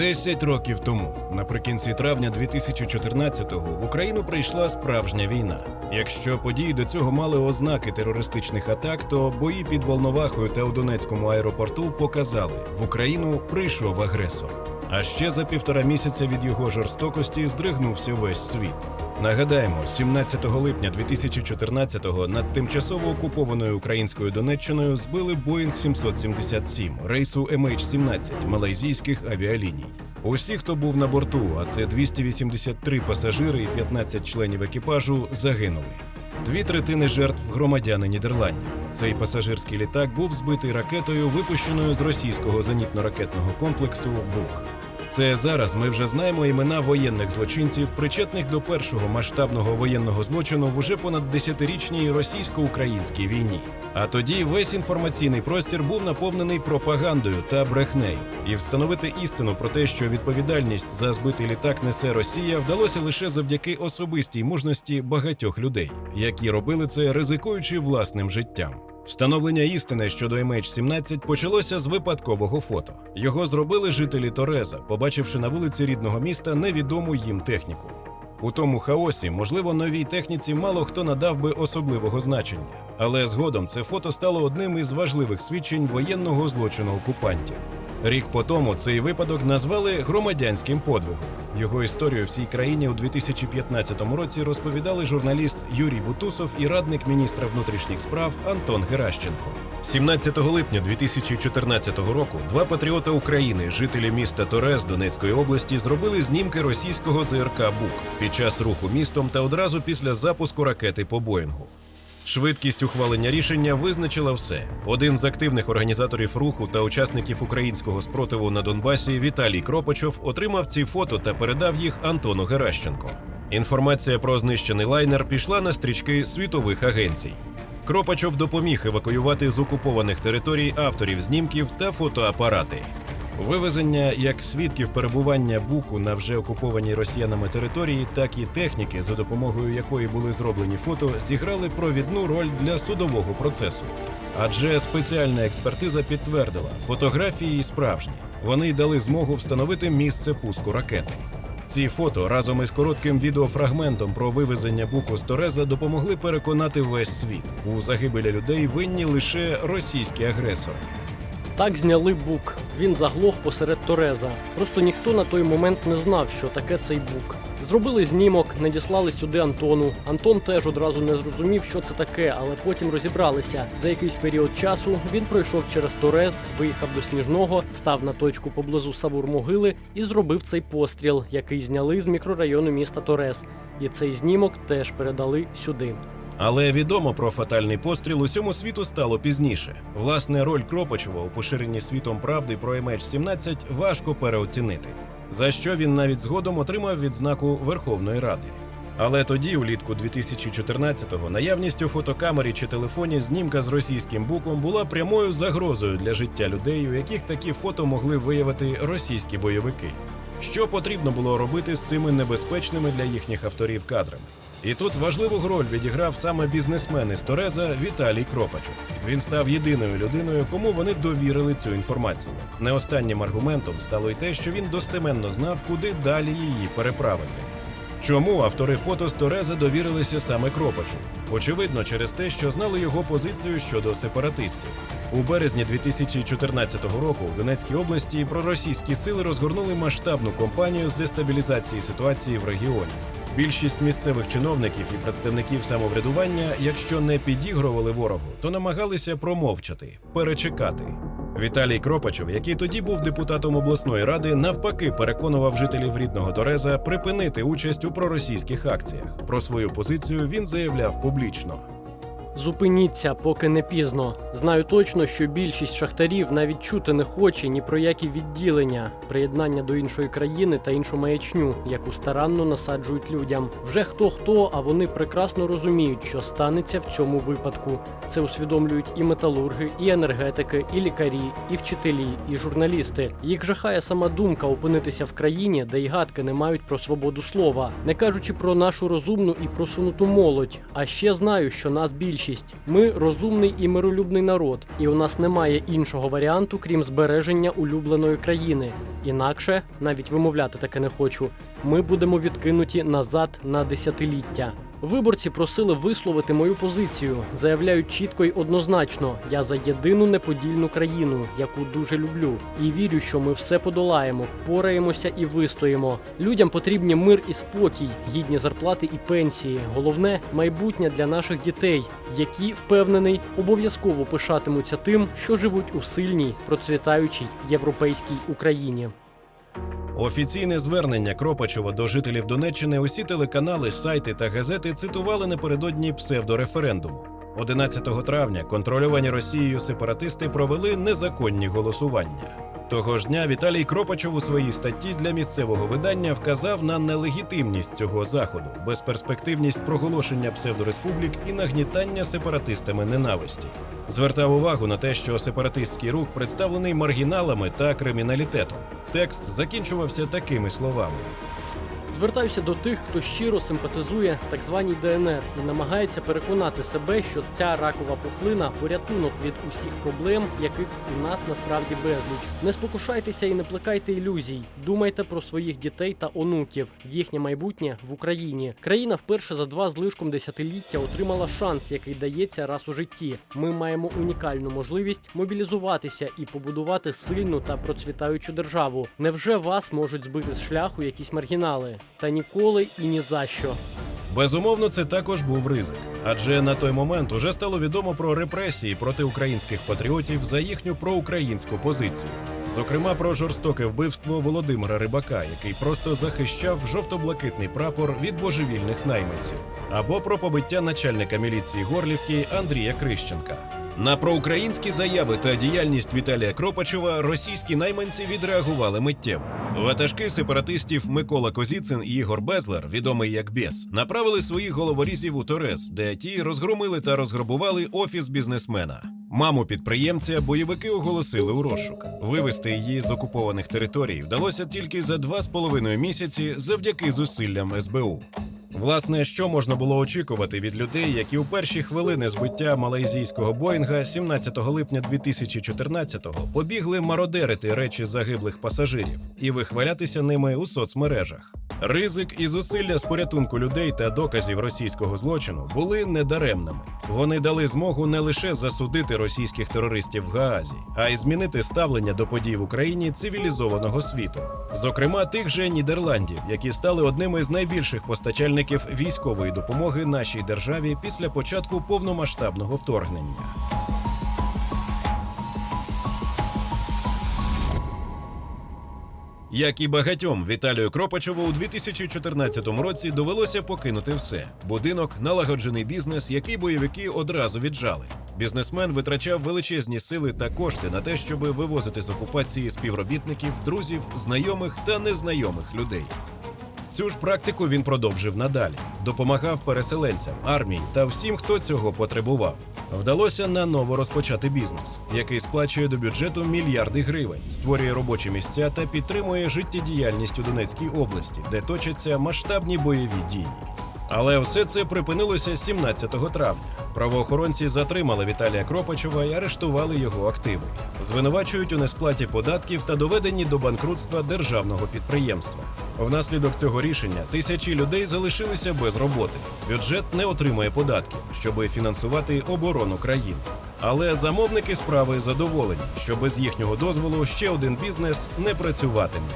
Десять років тому, наприкінці травня 2014-го, в Україну прийшла справжня війна. Якщо події до цього мали ознаки терористичних атак, то бої під Волновахою та у Донецькому аеропорту показали, в Україну прийшов агресор. А ще за півтора місяця від його жорстокості здригнувся весь світ. Нагадаємо, 17 липня 2014-го над тимчасово окупованою українською Донеччиною збили Боїнг 777 рейсу MH17 малайзійських авіаліній. Усі, хто був на борту, а це 283 пасажири і 15 членів екіпажу, загинули. Дві третини жертв громадяни Нідерландів. Цей пасажирський літак був збитий ракетою, випущеною з російського зенітно-ракетного комплексу БУК. Це зараз ми вже знаємо імена воєнних злочинців, причетних до першого масштабного воєнного злочину в уже понад десятирічній російсько-українській війні. А тоді весь інформаційний простір був наповнений пропагандою та брехнею. І встановити істину про те, що відповідальність за збитий літак несе Росія, вдалося лише завдяки особистій мужності багатьох людей, які робили це, ризикуючи власним життям. Встановлення істини щодо MH17 почалося з випадкового фото. Його зробили жителі Тореза, побачивши на вулиці рідного міста невідому їм техніку. У тому хаосі, можливо, новій техніці мало хто надав би особливого значення, але згодом це фото стало одним із важливих свідчень воєнного злочину окупантів. Рік по тому цей випадок назвали громадянським подвигом. Його історію всій країні у 2015 році розповідали журналіст Юрій Бутусов і радник міністра внутрішніх справ Антон Геращенко. 17 липня 2014 року два патріота України, жителі міста Торез Донецької області, зробили знімки російського ЗРК БУК під час руху містом та одразу після запуску ракети по Боїнгу. Швидкість ухвалення рішення визначила все. Один з активних організаторів руху та учасників українського спротиву на Донбасі Віталій Кропачов отримав ці фото та передав їх Антону Геращенко. Інформація про знищений лайнер пішла на стрічки світових агенцій. Кропачов допоміг евакуювати з окупованих територій авторів знімків та фотоапарати. Вивезення як свідків перебування буку на вже окупованій росіянами території, так і техніки, за допомогою якої були зроблені фото, зіграли провідну роль для судового процесу. Адже спеціальна експертиза підтвердила, фотографії справжні. Вони дали змогу встановити місце пуску ракети. Ці фото разом із коротким відеофрагментом про вивезення буку з Тореза допомогли переконати весь світ. У загибелі людей винні лише російські агресори. Так зняли бук. Він заглох посеред Тореза. Просто ніхто на той момент не знав, що таке цей бук. Зробили знімок, надіслали сюди Антону. Антон теж одразу не зрозумів, що це таке, але потім розібралися. За якийсь період часу він пройшов через Торез, виїхав до Сніжного, став на точку поблизу Савур-могили і зробив цей постріл, який зняли з мікрорайону міста Торез. І цей знімок теж передали сюди. Але відомо про фатальний постріл усьому світу стало пізніше. Власне, роль Кропачова у поширенні світом правди про MH17 важко переоцінити, за що він навіть згодом отримав відзнаку Верховної Ради. Але тоді, улітку 2014-го, наявність у фотокамері чи телефоні знімка з російським буком була прямою загрозою для життя людей, у яких такі фото могли виявити російські бойовики. Що потрібно було робити з цими небезпечними для їхніх авторів кадрами? І тут важливу роль відіграв саме бізнесмен із Тореза Віталій Кропачук. Він став єдиною людиною, кому вони довірили цю інформацію. Не останнім аргументом стало й те, що він достеменно знав, куди далі її переправити. Чому автори фото з Тореза довірилися саме Кропачу? Очевидно, через те, що знали його позицію щодо сепаратистів. У березні 2014 року у Донецькій області проросійські сили розгорнули масштабну кампанію з дестабілізації ситуації в регіоні. Більшість місцевих чиновників і представників самоврядування, якщо не підігрували ворогу, то намагалися промовчати, перечекати. Віталій Кропачов, який тоді був депутатом обласної ради, навпаки переконував жителів рідного Тореза припинити участь у проросійських акціях. Про свою позицію він заявляв публічно. Зупиніться, поки не пізно. Знаю точно, що більшість шахтарів навіть чути не хоче ні про які відділення, приєднання до іншої країни та іншу маячню, яку старанно насаджують людям. Вже хто хто, а вони прекрасно розуміють, що станеться в цьому випадку. Це усвідомлюють і металурги, і енергетики, і лікарі, і вчителі, і журналісти. Їх жахає сама думка опинитися в країні, де й гадки не мають про свободу слова, не кажучи про нашу розумну і просунуту молодь. А ще знаю, що нас більшість більшість. Ми розумний і миролюбний народ, і у нас немає іншого варіанту, крім збереження улюбленої країни. Інакше навіть вимовляти таке не хочу. Ми будемо відкинуті назад на десятиліття. Виборці просили висловити мою позицію. Заявляють чітко й однозначно: я за єдину неподільну країну, яку дуже люблю, і вірю, що ми все подолаємо, впораємося і вистоїмо. Людям потрібні мир і спокій, гідні зарплати і пенсії. Головне майбутнє для наших дітей, які впевнений обов'язково пишатимуться тим, що живуть у сильній, процвітаючій європейській Україні. Офіційне звернення Кропачова до жителів Донеччини усі телеканали, сайти та газети цитували напередодні псевдореферендуму. 11 травня контрольовані Росією сепаратисти провели незаконні голосування. Того ж дня Віталій Кропачов у своїй статті для місцевого видання вказав на нелегітимність цього заходу, безперспективність проголошення псевдореспублік і нагнітання сепаратистами ненависті. Звертав увагу на те, що сепаратистський рух представлений маргіналами та криміналітетом. Текст закінчувався такими словами. Звертаюся до тих, хто щиро симпатизує так званій ДНР і намагається переконати себе, що ця ракова пухлина порятунок від усіх проблем, яких у нас насправді безліч. Не спокушайтеся і не плекайте ілюзій. Думайте про своїх дітей та онуків, їхнє майбутнє в Україні. Країна вперше за два з лишком десятиліття отримала шанс, який дається раз у житті. Ми маємо унікальну можливість мобілізуватися і побудувати сильну та процвітаючу державу. Невже вас можуть збити з шляху якісь маргінали? Та ніколи і ні за що. Безумовно, це також був ризик, адже на той момент уже стало відомо про репресії проти українських патріотів за їхню проукраїнську позицію. Зокрема, про жорстоке вбивство Володимира Рибака, який просто захищав жовто-блакитний прапор від божевільних найманців, або про побиття начальника міліції Горлівки Андрія Крищенка. На проукраїнські заяви та діяльність Віталія Кропачова російські найманці відреагували миттєво. Ватажки сепаратистів Микола Козіцин і Ігор Безлер, відомий як Бєс, направили своїх головорізів у Торез, де ті розгромили та розграбували офіс бізнесмена. Маму підприємця бойовики оголосили у розшук. Вивести її з окупованих територій вдалося тільки за два з половиною місяці завдяки зусиллям СБУ. Власне, що можна було очікувати від людей, які у перші хвилини збиття малайзійського Боїнга 17 липня 2014-го побігли мародерити речі загиблих пасажирів і вихвалятися ними у соцмережах. Ризик і зусилля з порятунку людей та доказів російського злочину були недаремними. Вони дали змогу не лише засудити російських терористів в Гаазі, а й змінити ставлення до подій в Україні цивілізованого світу, зокрема тих же Нідерландів, які стали одними з найбільших постачальників військової допомоги нашій державі після початку повномасштабного вторгнення. Як і багатьом Віталію Кропачову у 2014 році довелося покинути все: будинок, налагоджений бізнес, який бойовики одразу віджали. Бізнесмен витрачав величезні сили та кошти на те, щоб вивозити з окупації співробітників, друзів, знайомих та незнайомих людей. Цю ж практику він продовжив надалі, допомагав переселенцям, армії та всім, хто цього потребував. Вдалося наново розпочати бізнес, який сплачує до бюджету мільярди гривень, створює робочі місця та підтримує життєдіяльність у Донецькій області, де точаться масштабні бойові дії. Але все це припинилося 17 травня. Правоохоронці затримали Віталія Кропачова і арештували його активи. Звинувачують у несплаті податків та доведенні до банкрутства державного підприємства. Внаслідок цього рішення тисячі людей залишилися без роботи. Бюджет не отримує податків, щоб фінансувати оборону країни. Але замовники справи задоволені, що без їхнього дозволу ще один бізнес не працюватиме.